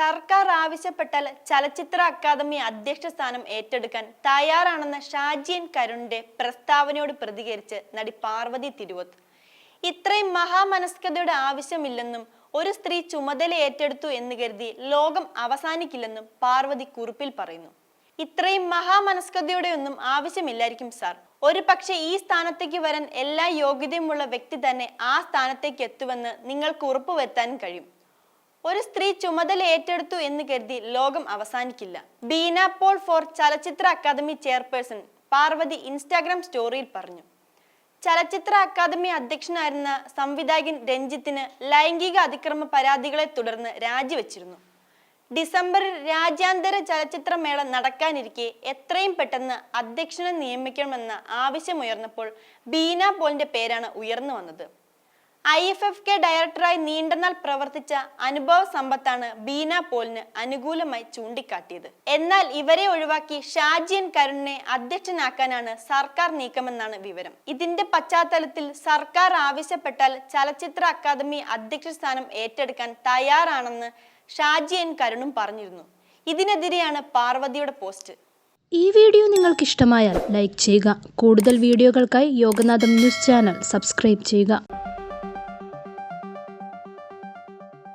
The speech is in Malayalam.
സർക്കാർ ആവശ്യപ്പെട്ടാൽ ചലച്ചിത്ര അക്കാദമി അധ്യക്ഷ സ്ഥാനം ഏറ്റെടുക്കാൻ തയ്യാറാണെന്ന ഷാജിയൻ കരുണിന്റെ പ്രസ്താവനയോട് പ്രതികരിച്ച് നടി പാർവതി തിരുവത്ത്. ഇത്രയും മഹാമനസ്കതയുടെ ആവശ്യമില്ലെന്നും ഒരു സ്ത്രീ ചുമതല ഏറ്റെടുത്തു എന്ന് കരുതി ലോകം അവസാനിക്കില്ലെന്നും പാർവതി കുറിപ്പിൽ പറയുന്നു. ഇത്രയും മഹാമനസ്കതയുടെ ഒന്നും ആവശ്യമില്ലായിരിക്കും സാർ. ഒരു പക്ഷേ ഈ സ്ഥാനത്തേക്ക് വരാൻ എല്ലാ യോഗ്യതയുമുള്ള വ്യക്തി തന്നെ ആ സ്ഥാനത്തേക്ക് എത്തുമെന്ന് നിങ്ങൾക്ക് ഉറപ്പുവരുത്താൻ കഴിയും. ഒരു സ്ത്രീ ചുമതല ഏറ്റെടുത്തു എന്ന് കരുതി ലോകം അവസാനിക്കില്ല. Beena Paul for Chalachitra academy chairperson Parvathy Instagram സ്റ്റോറിയിൽ പറഞ്ഞു. ചലച്ചിത്ര അക്കാദമി അധ്യക്ഷനായിരുന്ന സംവിധായകൻ രഞ്ജിത്തിന് ലൈംഗിക അതിക്രമ പരാതികളെ തുടർന്ന് രാജിവെച്ചിരുന്നു. ഡിസംബറിൽ രാജ്യാന്തര ചലച്ചിത്രമേള നടക്കാനിരിക്കെ എത്രയും പെട്ടെന്ന് അധ്യക്ഷനെ നിയമിക്കണമെന്ന ആവശ്യമുയർന്നപ്പോൾ ബീന പോളിന്റെ പേരാണ് ഉയർന്നു വന്നത്. ഐ എഫ് എഫ് കെ ഡയറക്ടറായി നീണ്ടനാൾ പ്രവർത്തിച്ച അനുഭവ സമ്പത്താണ് ബീന പോളിന് അനുകൂലമായി ചൂണ്ടിക്കാട്ടിയത്. എന്നാൽ ഇവരെ ഒഴിവാക്കി ഷാജിയൻ കരുണിനെ അധ്യക്ഷനാക്കാനാണ് സർക്കാർ നീക്കമെന്നാണ് വിവരം. ഇതിന്റെ പശ്ചാത്തലത്തിൽ സർക്കാർ ആവശ്യപ്പെട്ടാൽ ചലച്ചിത്ര അക്കാദമി അധ്യക്ഷ സ്ഥാനം ഏറ്റെടുക്കാൻ തയ്യാറാണെന്ന് ഷാജിയൻ കരുണും പറഞ്ഞിരുന്നു. ഇതിനെതിരെയാണ് പാർവതിയുടെ പോസ്റ്റ്. ഈ വീഡിയോ നിങ്ങൾക്ക് ഇഷ്ടമായാൽ ലൈക്ക് ചെയ്യുക. കൂടുതൽ വീഡിയോകൾക്കായി യോഗനാഥം ന്യൂസ് ചാനൽ സബ്സ്ക്രൈബ് ചെയ്യുക.